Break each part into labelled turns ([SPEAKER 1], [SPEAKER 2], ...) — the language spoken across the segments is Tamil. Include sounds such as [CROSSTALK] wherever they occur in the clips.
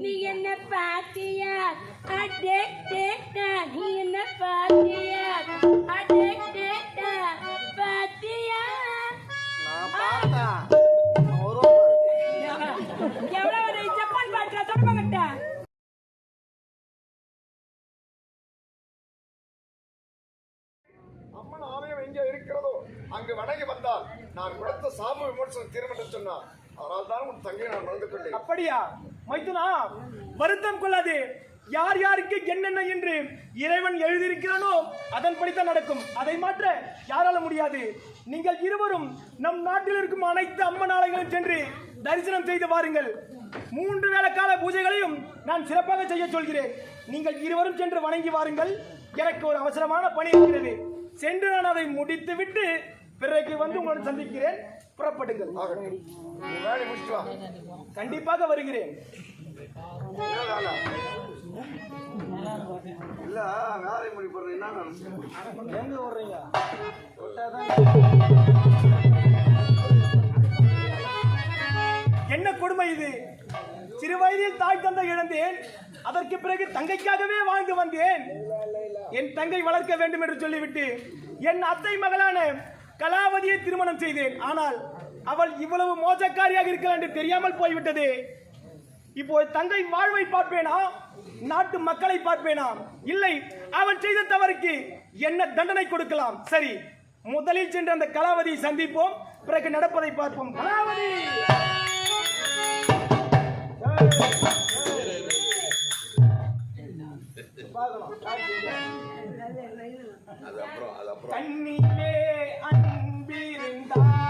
[SPEAKER 1] நீ என்ன பாத்தியா? அடே டேட்டா நீ என்ன பாத்தியா? அடே டேட்டா பாத்தியா?
[SPEAKER 2] நான் அவரும் [LAUGHS]
[SPEAKER 1] எவ்வளவு ஜப்பான்
[SPEAKER 3] அம்மன் ஆலயம் எங்கே இருக்கிறதோ அங்கு வணங்கி வந்தால் நான் கொடுத்த சாம விமர்சனம் தீர்மானம் சொன்னார். அதனால் தான் உன் தங்கை நான் மறந்து கொண்டேன்.
[SPEAKER 4] அப்படியா? மைத்துனா வருத்தம் கொள்ளாதே. யார் யாருக்கு என்னென்ன என்று இறைவன் எழுதியிருக்கிறானோ அதன்படித்தான் நடக்கும். அதை மாற்ற யாரால முடியாது. நீங்கள் இருவரும் நம் நாட்டில் இருக்கும் அனைத்து அம்மன் ஆலயங்களும் சென்று தரிசனம் செய்து வாருங்கள். மூன்று வேளை கால பூஜைகளையும் நான் சிறப்பாக செய்ய சொல்கிறேன். நீங்கள் இருவரும் சென்று வணங்கி வாருங்கள். எனக்கு ஒரு அவசரமான பணி இருக்கிறது. சென்று நான் அதை முடித்து விட்டு பிறகு வந்து உங்களுடன் சந்திக்கிறேன். புறப்படுங்கள்.
[SPEAKER 3] ஆகட்டும் நீ வேலை முடிச்சுட்டு வா.
[SPEAKER 4] கண்டிப்பாக வருகிறேன்.
[SPEAKER 3] இல்ல வேலை முடிப்படுறது என்ன
[SPEAKER 4] எங்க வர்றீங்க என்ன கொடுமை இது? சிறு வயதில் தாய் தந்தை இழந்தேன். அதற்கு பிறகு தங்கைக்காகவே வாழ்ந்து வந்தேன். என் தங்கை வளர்க்க வேண்டும் என்று சொல்லிவிட்டு என் அத்தை மகளான கலாவதியை திருமணம் செய்தேன். ஆனால் அவள் இவ்வளவு மோசக்காரியாக இருக்கிறாள் என்று தெரியாமல் போய்விட்டது. இப்போ தங்கை வாழ்வை பார்ப்பேனா? நாட்டு மக்களை பார்ப்பேனா? இல்லை அவன் செய்த தவறுக்கு என்ன தண்டனை கொடுக்கலாம்? சரி முதலில் சென்று அந்த கலாவதியை சந்திப்போம். பிறகு நடப்பதை பார்ப்போம். கலாவதி! கண்ணிலே அன்பிருந்தார்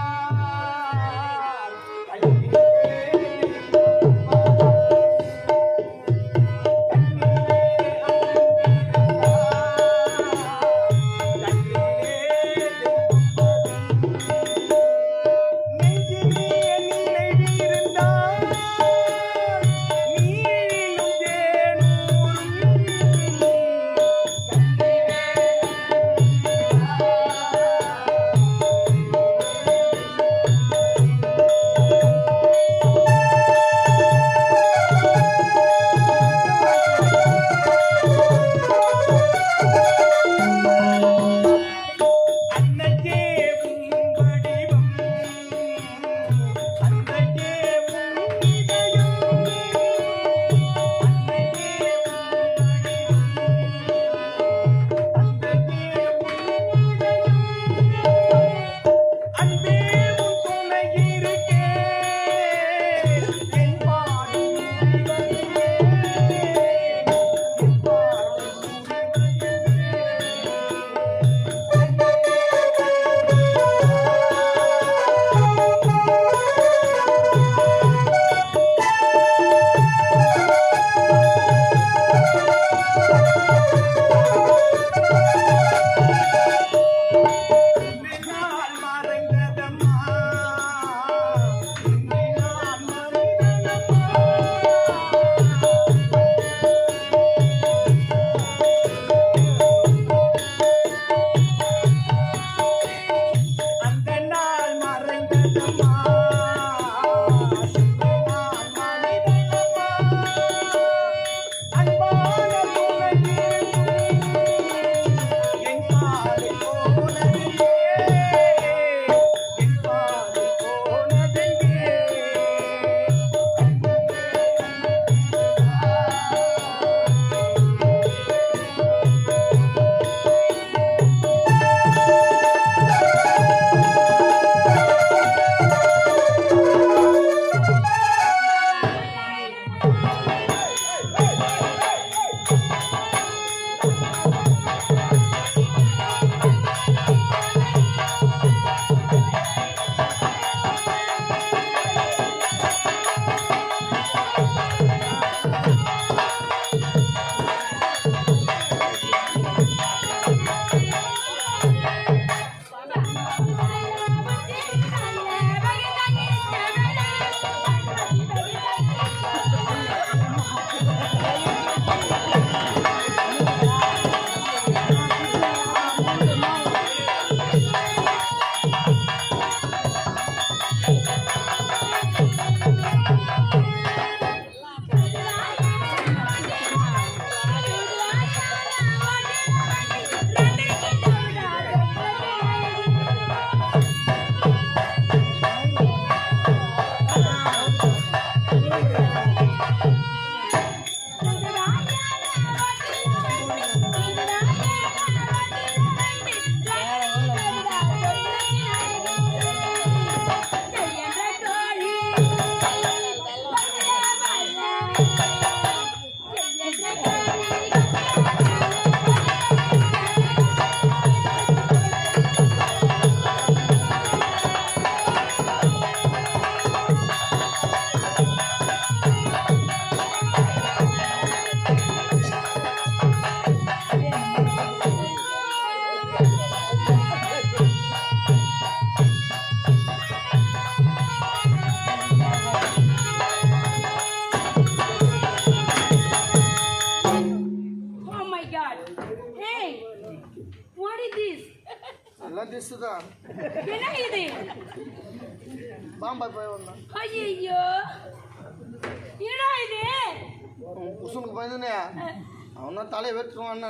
[SPEAKER 2] பாம்பா போய் வந்தான்.
[SPEAKER 1] ஐயோ என்னடா இது?
[SPEAKER 2] குசுனுக்கு பயந்துனே அவன் தான் தலையை வெட்டுருவான்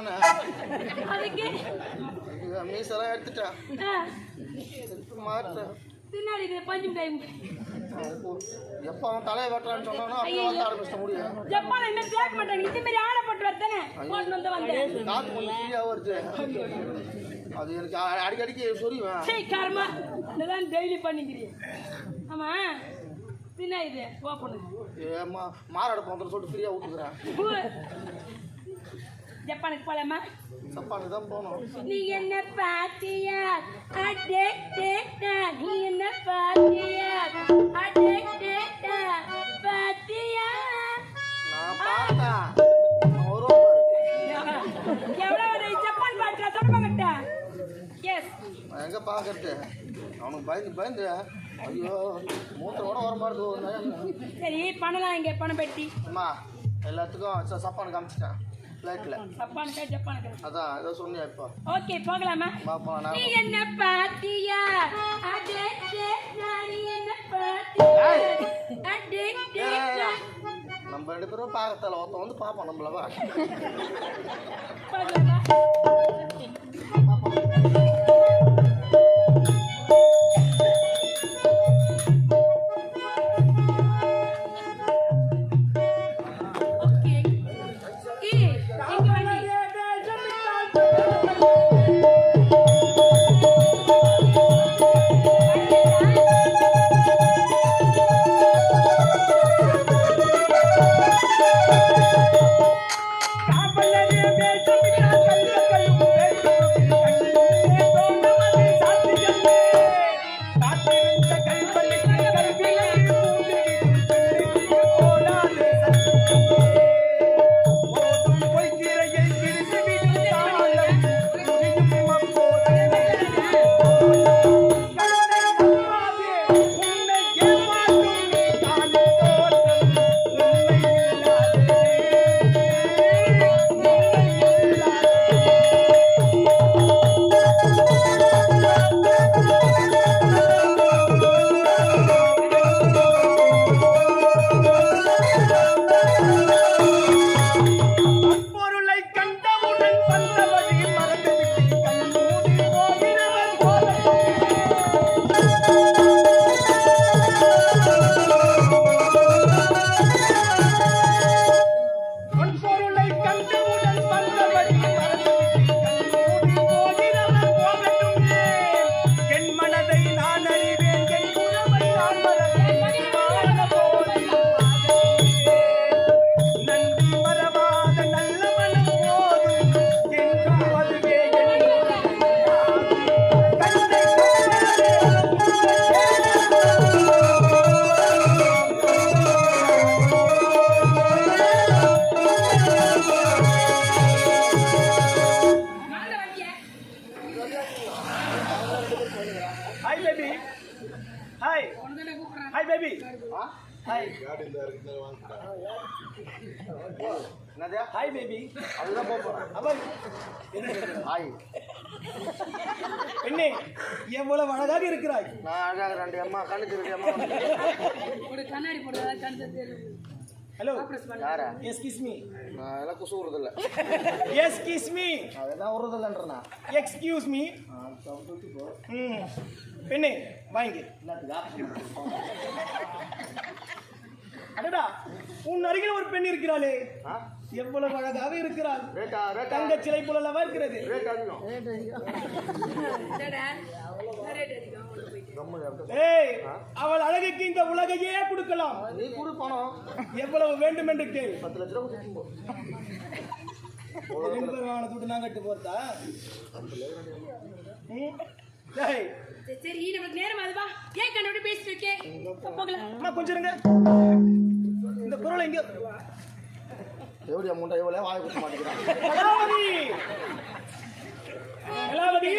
[SPEAKER 2] மீசெல்லாம் எடுத்துட்டேன். மாட்டேன்
[SPEAKER 1] பின்னாடி இது பஞ்சு டைம்
[SPEAKER 2] எப்போ அவன் தலையை வெட்டுறான்னு சொன்னானோ அப்படியே வந்து ஆரம்பிச்சிட்ட முடியும்
[SPEAKER 1] ஜப்பான் என்ன கேட்க மாட்டாங்க இந்த மாதிரி ஆடப்பட்டு வரத்தானே போட்டு வந்து வந்தேன்.
[SPEAKER 2] காற்று கொஞ்சம் ஃப்ரீயாக வருது. அது எனக்கு அ- அடிக்கடிக்கு சொரிவேன்
[SPEAKER 1] சரி கர்மா. இதுதான் டெய்லி பண்ணிக்கிறீங்க ஆமா? பின்ன இது? ஓப்பனு
[SPEAKER 2] ஏம்மா மாறாட போகிறத சொல்லிட்டு ஃப்ரீயாக விட்டுக்கிறேன்
[SPEAKER 1] ஜப்பானுக்கு போலாமா?
[SPEAKER 2] சப்பானுக்கு தான் போகணும்.
[SPEAKER 1] நீ என்ன பாத்தியா? அடேக் டேட்டா நீ என்ன பாத்தியா? அடேக் டேட்டா பாத்தியா?
[SPEAKER 2] நான் பார்த்தேன். எங்கே பார்க்கறது அவனுக்கு பயந்து பயந்து. ஐயோ மூத்தரோட வர மாட்டேது
[SPEAKER 1] சரி பண்ணலாம் இங்க பணம் பெட்டி
[SPEAKER 2] அம்மா எல்லாத்துக்கும் சப்பானு காமிச்சிட்டேன். ஃப்ளைட்டில்
[SPEAKER 1] ஜப்பானுக்கா ஜப்பானுக்கா
[SPEAKER 2] அதான் ஏதோ சொன்னியா இப்போ.
[SPEAKER 1] ஓகே போகலாமா?
[SPEAKER 2] பாப்பா
[SPEAKER 1] நீ
[SPEAKER 2] நான்
[SPEAKER 1] என்ன பாத்தியா? நீ என்ன டேட்டா
[SPEAKER 2] நம்ம ரெண்டு பேரும் பார்க்கறதில்ல ஒருத்தன் வந்து பார்ப்போம் நம்மள
[SPEAKER 4] Thank you.
[SPEAKER 2] என்னதே?
[SPEAKER 4] ஹாய் பேபி
[SPEAKER 2] அதுதான் போக போகிறேன்
[SPEAKER 4] அவன்
[SPEAKER 2] ஆய்
[SPEAKER 4] பெண்ணே எவ்வளவு அழகாக இருக்கிறாய்.
[SPEAKER 2] நான் அழகாக ரெண்டு அம்மா கண்ணு திருடி அம்மா.
[SPEAKER 1] ஒரு கண்ணாடி போடுறதா கண்ணு
[SPEAKER 4] ஹலோ
[SPEAKER 2] யாரா?
[SPEAKER 4] எஸ்கிஸ் மீ
[SPEAKER 2] நான் எல்லாம் குசு விடுறதில்ல.
[SPEAKER 4] எஸ்கிஸ் மீ
[SPEAKER 2] அதெல்லாம் விடுறதில்லன்றண்ணா
[SPEAKER 4] எக்ஸ்கியூஸ் மீ ம். பெண்ணே வாங்கி. அடடா. உன் அருகில் ஒரு பெண் இருக்கிறாளே. எவ்வளவு அழகாக இருக்கிறாள். தங்க சிலை போலவா இருக்கிறது அவள் அழகுக்கு இந்த உலகையே கொடுக்கலாம்.
[SPEAKER 2] நீ
[SPEAKER 4] எவ்வளவு வேண்டும் என்று கேள்.
[SPEAKER 2] பத்து லட்ச ரூபா கொடுத்து போ.
[SPEAKER 4] ரெண்டு பேரும் வாங்கின துட்டு நான் கட்டு போறதா?
[SPEAKER 1] சரி, சரி நமக்கு நேரம் அதுவா ஏன் கண்ணோட பேசிட்டு இருக்கேன் போகலாம்.
[SPEAKER 4] அம்மா கொஞ்சம் இருங்க. குரல் எங்க
[SPEAKER 2] எப்படி அமௌண்ட்டை எவ்வளோ வாங்கி கொடுக்க மாட்டேங்கிறான்?
[SPEAKER 4] கலாவதி! கலாவதி!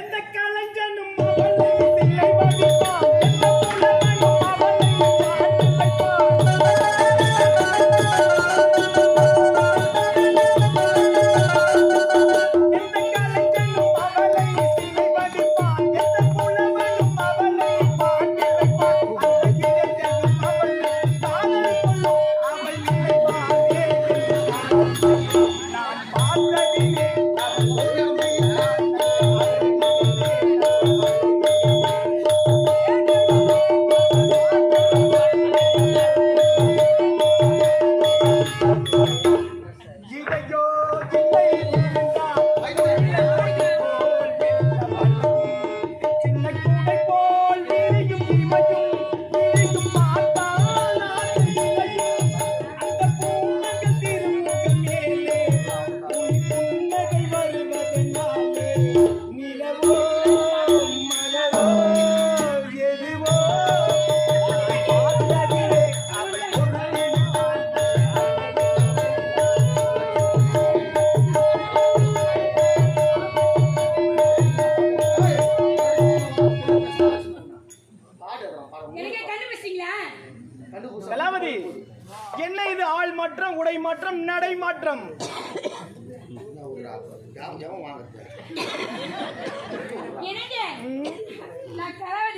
[SPEAKER 4] எந்த கலைஞனும் அவளை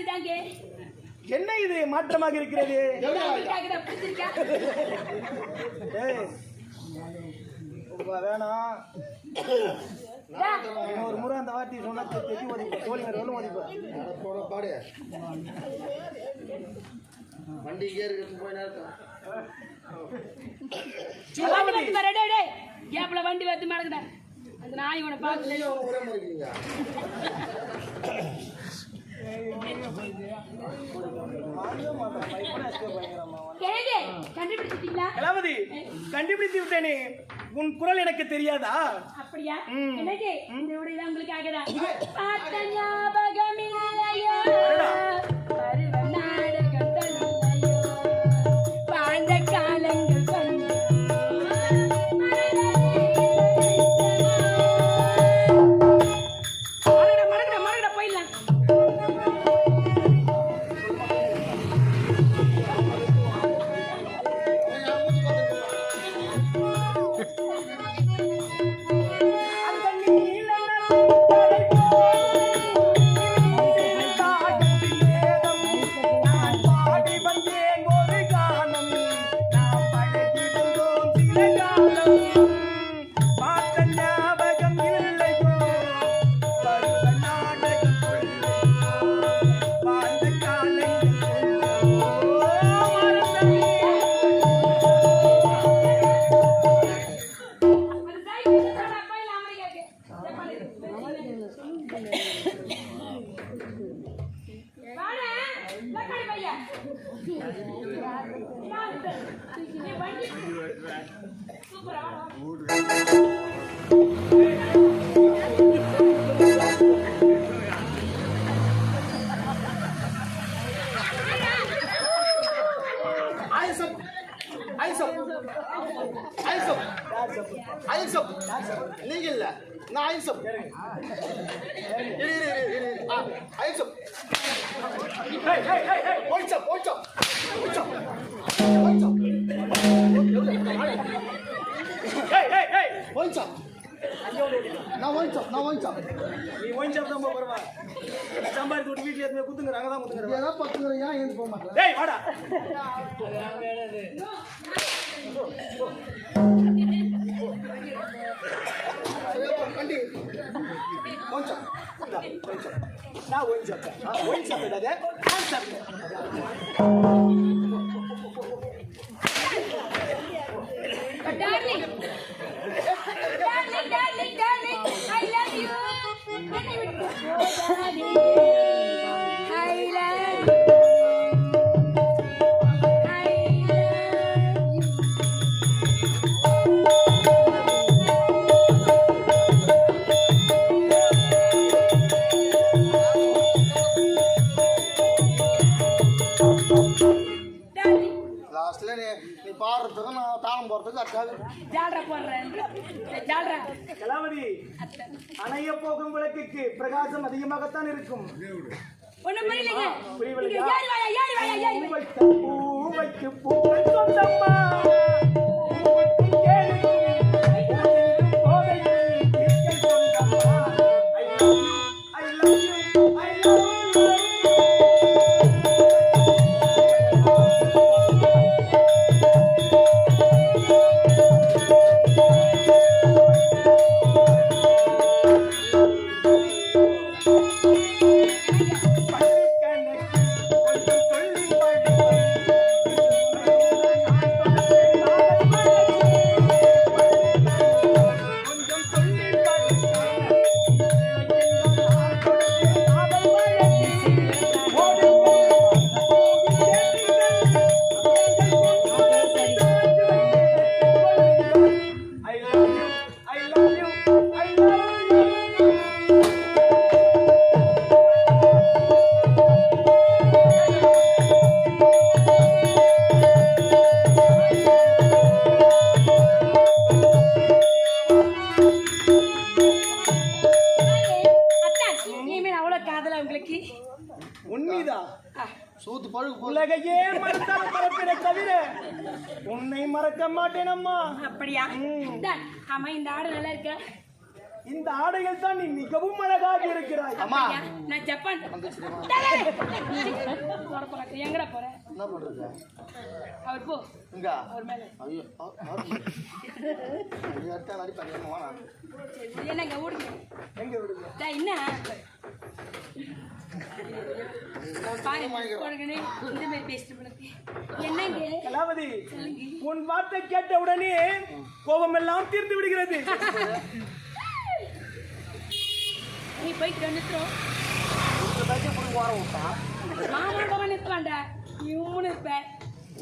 [SPEAKER 1] தாங்க.
[SPEAKER 4] என்ன இது? மாற்றமாக இருக்கிறது. வேணாம் இன்னொரு முறை அந்த வாட்டி சொன்னா தெ- தெட்டி ஒதிப்பா தோழி வேறு ஒன்றும் ஒதிப்பா
[SPEAKER 2] அட போட வண்டி இருக்கிறது போய் நேரத்தில்
[SPEAKER 1] கேப்ல வண்டி வந்து மடக்குதா அந்த நாய் உன பார்த்து
[SPEAKER 4] கண்டுபிடித்து விட்டேனே. உன் குரல் எனக்கு தெரியாதா?
[SPEAKER 1] அப்படியா. எனக்கு? இந்த உடைய உங்களுக்காக தான் பார்த்த ஞாபகம் இல்லையோ
[SPEAKER 2] ஐசப் நீங்க இல்ல நான் ஐசப். இரு இரு இரு ஐசப்
[SPEAKER 4] hey!
[SPEAKER 2] போய்ச்சா நான் வாங்கிச்சா நான் வாங்கிச்சா
[SPEAKER 4] நீ ஒயின் ஷாப் தான் போறவா சம்பாதிச்சு விட்டு வீட்டுல எத்தனை குத்துங்க அங்கதான் குத்துங்க.
[SPEAKER 2] ஏதாவது பத்துங்கிற ஏன் ஏந்து போக மாட்டேன்
[SPEAKER 4] டேய் வாடா.
[SPEAKER 2] வண்டி போய்ச்சா
[SPEAKER 4] நான் ஒயின் ஷாப் ஒயின் ஷாப் இல்லாத hand shop
[SPEAKER 1] But darling, darling, I love you.
[SPEAKER 2] போடுறதுக்கு அட்டாக
[SPEAKER 1] ஜால்ரா போடுறேன் ஜால்ரா.
[SPEAKER 4] கலாவதி அணைய போகும் விளக்குக்கு பிரகாசம் அதிகமாகத்தான் இருக்கும்.
[SPEAKER 1] ஒண்ணும் புரியலைங்க.
[SPEAKER 4] புரியவில்லையா?
[SPEAKER 1] நீங்க ஏறி வாயா? ஏறி வாயா? ஏறி
[SPEAKER 4] பூ வைக்க பூ வைக்க பூக்கள் சொந்தம்மா.
[SPEAKER 1] இந்தா, ஆமா இந்த ஆடு நல்லா இருக்கா
[SPEAKER 4] இந்த ஆடைகள் தான் நீ மிகவும் அழகாக இருக்கிறாய்
[SPEAKER 2] அம்மா?
[SPEAKER 1] நான் ஜப்பான். எங்கடா போற
[SPEAKER 2] என்ன பண்றது வாடா.
[SPEAKER 1] சரி, என்னங்க ஓடுங்க.
[SPEAKER 4] எங்க விடுங்க
[SPEAKER 1] டேய், என்ன? பாரு, உனக்கு இந்த மாதிரி பேசிட்டு போனது. என்னங்க?
[SPEAKER 4] கலாவதி உன் வார்த்தை கேட்ட உடனே கோபம் எல்லாம் தீர்ந்து விடுகிறது.
[SPEAKER 1] நீ
[SPEAKER 2] வர விட்டான்
[SPEAKER 1] மாமா கூட நிறுத்துவாண்டா இவனு இருப்ப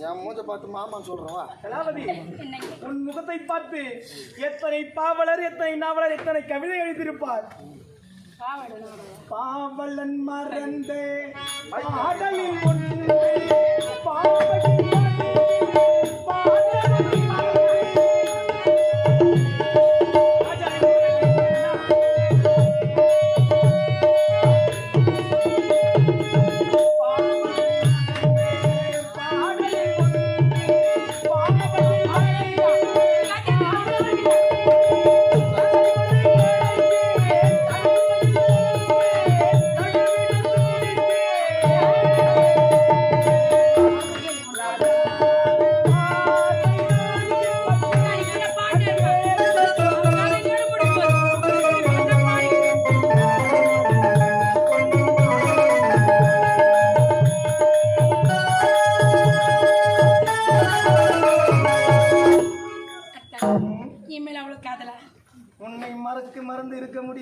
[SPEAKER 2] என் மூஞ்ச பார்த்து மாமான்னு சொல்றேன் வா.
[SPEAKER 4] கலாவதி உன் முகத்தை பார்த்து எத்தனை பாவலர் எத்தனை நாவலர் எத்தனை கவிதை எழுதியிருப்பார்? பாவலன் மறந்து பாடலில் ஒன்று.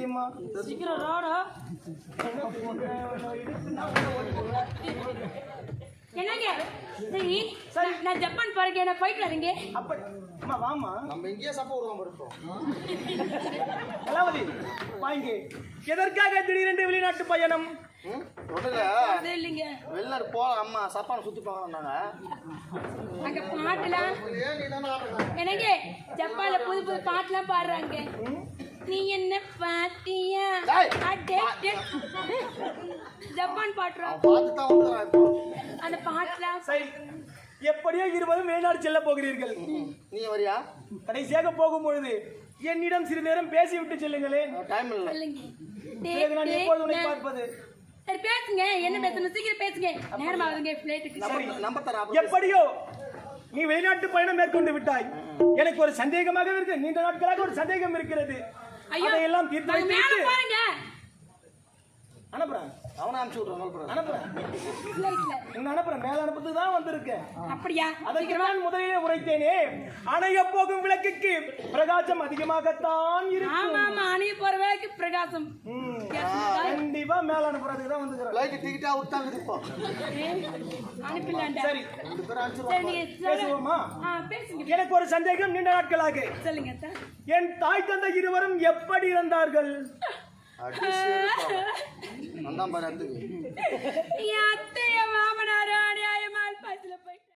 [SPEAKER 4] முடியுமா
[SPEAKER 1] சீக்கிரம் ரோடோ என்னங்க? சரி சரி நான் ஜப்பான் போறேன் என்ன போயிட்டு வரீங்க
[SPEAKER 4] அப்படி அம்மா வாமா
[SPEAKER 2] நம்ம இங்கேயே சப்ப விடுவோம் இருப்போம்
[SPEAKER 4] கலாவதி வாங்க. எதற்காக திடீரென்று வெளிநாட்டு பயணம்?
[SPEAKER 1] அது இல்லைங்க.
[SPEAKER 2] வெளிநாடு போகலாம் அம்மா சப்பானை சுற்றி பார்க்கலாம்னாங்க
[SPEAKER 1] அங்க பாட்டுலாம். என்னங்க? ஜப்பான்ல புது புது பாட்டுலாம் பாடுறாங்க. நீ என்ன பாத்தியா. ஜப்பான்
[SPEAKER 2] இப்போ
[SPEAKER 1] அந்த பாட்டுலாம்
[SPEAKER 4] சரி. எப்படியோ இருவரும் வெளிநாடு செல்ல போகிறீர்கள்.
[SPEAKER 2] நீ வரியா?
[SPEAKER 4] கடைசியாக போகும் பொழுது என்னிடம் சிறிது நேரம் பேசிவிட்டு செல்லுங்களேன்.
[SPEAKER 2] டைம் இல்லை.
[SPEAKER 4] நான் எப்பொழுது உன்னை பார்ப்பது?
[SPEAKER 1] சரி பேசுங்க. என்ன பேசணும்? சீக்கிரம் பேசுங்க. நேரம் ஆகுதுங்க பிளேட்டுக்கு
[SPEAKER 2] நம்பர் நம்பர் தரேன் அப்புறம்
[SPEAKER 4] எப்படியோ நீ வெளிநாட்டு பயணம் மேற்கொண்டு விட்டாய். எனக்கு ஒரு சந்தேகமாக இருக்கு. நீண்ட நாட்களாக ஒரு சந்தேகம் இருக்கிறது. அதையெல்லாம் தீர்த்து வைத்து அனுப்புறேன்
[SPEAKER 2] அவனை அனுப்பிச்சு விட்றேன்
[SPEAKER 4] அனுப்புறேன் உன்னை அனுப்புறேன் மேல அனுப்புறதுக்கு தான் வந்திருக்கேன்.
[SPEAKER 1] அப்படியா?
[SPEAKER 4] அதற்கு நான் முதலிலே உரைத்தேனே. அணைய போகும் விளக்குக்கு பிரகாசம் அதிகமாகத்தான்
[SPEAKER 1] ஆமா
[SPEAKER 4] இருக்கும்.
[SPEAKER 1] ஆமா அணிய போற வேலைக்கு பிரகாசம்?
[SPEAKER 4] கண்டிப்பா மேல அனுப்புறதுக்கு தான் வந்துக்கிறேன்
[SPEAKER 2] டிக்கெட்டாக விட்டாங்க இப்போ.
[SPEAKER 1] ஏய், அனுப்பிடலாம்டா.
[SPEAKER 4] சரி. பேசுவோமா? எனக்கு ஒரு சந்தேகம் நீண்ட நாட்களாக.
[SPEAKER 1] சொல்லுங்க
[SPEAKER 4] என் தாய் தந்தை இருவரும் எப்படி இருந்தார்கள்.
[SPEAKER 2] வந்தான் பாரு இடத்துக்கு
[SPEAKER 1] என் அத்தை என் மாமனார் அநியாயமா பாத்துல போயிட்டு